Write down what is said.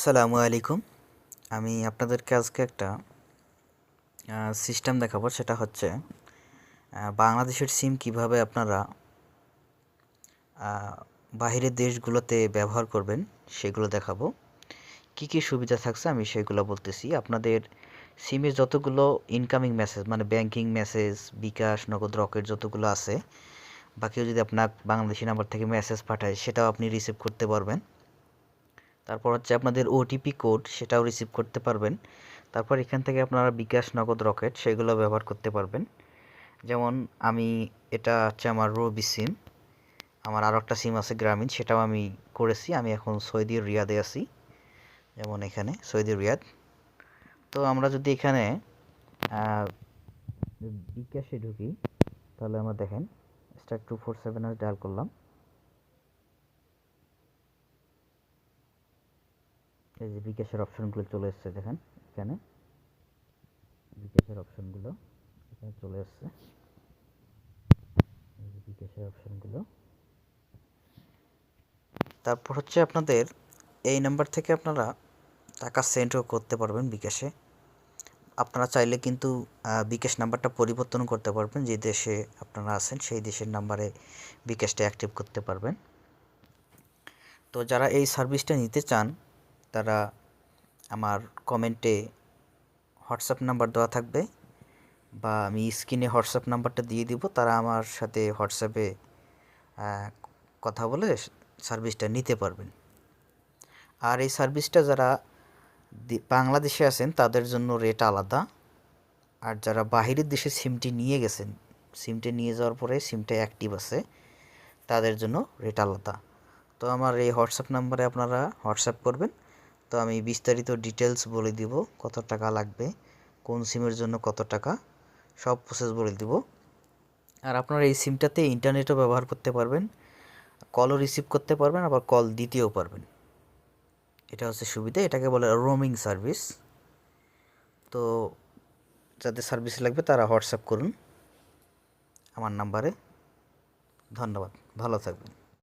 আসসালামু আলাইকুম। আমি আপনাদেরকে আজকে একটা সিস্টেম দেখাবো। সেটা হচ্ছে বাংলাদেশের সিম কীভাবে আপনারা বাহিরের দেশগুলোতে ব্যবহার করবেন, সেগুলো দেখাবো। কি কি সুবিধা থাকছে আমি সেগুলো বলতেছি। আপনাদের সিমে যতগুলো ইনকামিং মেসেজ মানে banking message bKash, Nagad, Rocket যতগুলো আছে বা কেউ যদি আপনার বাংলাদেশি নাম্বার থেকে মেসেজ পাঠায়, সেটাও আপনি রিসিভ করতে পারবেন। তারপর হচ্ছে আপনাদের ওটিপি কোড সেটাও রিসিভ করতে পারবেন। তারপর এখান থেকে আপনারা বিকাশ নগদ রকেট সেগুলো ব্যবহার করতে পারবেন। যেমন আমি, এটা হচ্ছে আমার রবি সিম আমার আরও একটা সিম আছে গ্রামীণ সেটাও আমি করেছি, আমি এখন সৌদি রিয়াদে আছি, যেমন এখানে, সৌদি রিয়াদ। তো আমরা যদি এখানে বিকাশে ঢুকি, তাহলে আমরা দেখেন star two four seven dial করলাম। এই যে বিকাশের অপশনগুলো চলে এসছে, দেখেন এখানে। বিকাশের অপশনগুলো এখানে চলে এসছে। বিকাশের অপশনগুলো। তারপর হচ্ছে আপনাদের এই নাম্বার থেকে আপনারা টাকা সেন্ডও করতে পারবেন বিকাশে। আপনারা চাইলে কিন্তু বিকাশ নাম্বারটা পরিবর্তন করতে পারবেন। যে দেশে আপনারা আছেন, সেই দেশের নাম্বারে বিকাশটা অ্যাক্টিভ করতে পারবেন। তো যারা এই সার্ভিসটা নিতে চান তারা আমার কমেন্টে হোয়াটসঅ্যাপ নাম্বার দেওয়া থাকবে বা আমি স্ক্রিনে হোয়াটসঅ্যাপ নাম্বারটা দিয়ে দিব। তারা আমার সাথে হোয়াটসঅ্যাপে কথা বলে সার্ভিসটা নিতে পারবেন। আর এই সার্ভিসটা যারা বাংলাদেশে আছেন, তাদের জন্য রেট আলাদা। আর যারা বাহিরের দেশে সিমটি নিয়ে গেছেন সিমটি নিয়ে যাওয়ার পরে সিমটা অ্যাক্টিভ আছে, তাদের জন্য রেট আলাদা। তো আমার এই হোয়াটসঅ্যাপ নাম্বারে আপনারা হোয়াটসঅ্যাপ করবেন। তো আমি বিস্তারিত ডিটেলস বলে দিব কত টাকা লাগবে, কোন সিমের জন্য কত টাকা, সব প্রসেস বলে দিব। আর আপনারা এই সিমটাতে ইন্টারনেটও ব্যবহার করতে পারবেন কলও রিসিভ করতে পারবেন, আবার কল দিতেও পারবেন। এটা হচ্ছে সুবিধা, এটাকে বলে রোমিং সার্ভিস তো যাদের সার্ভিস লাগবে তারা হোয়াটসঅ্যাপ করুন। আমার নাম্বারে ধন্যবাদ, ভালো থাকবেন।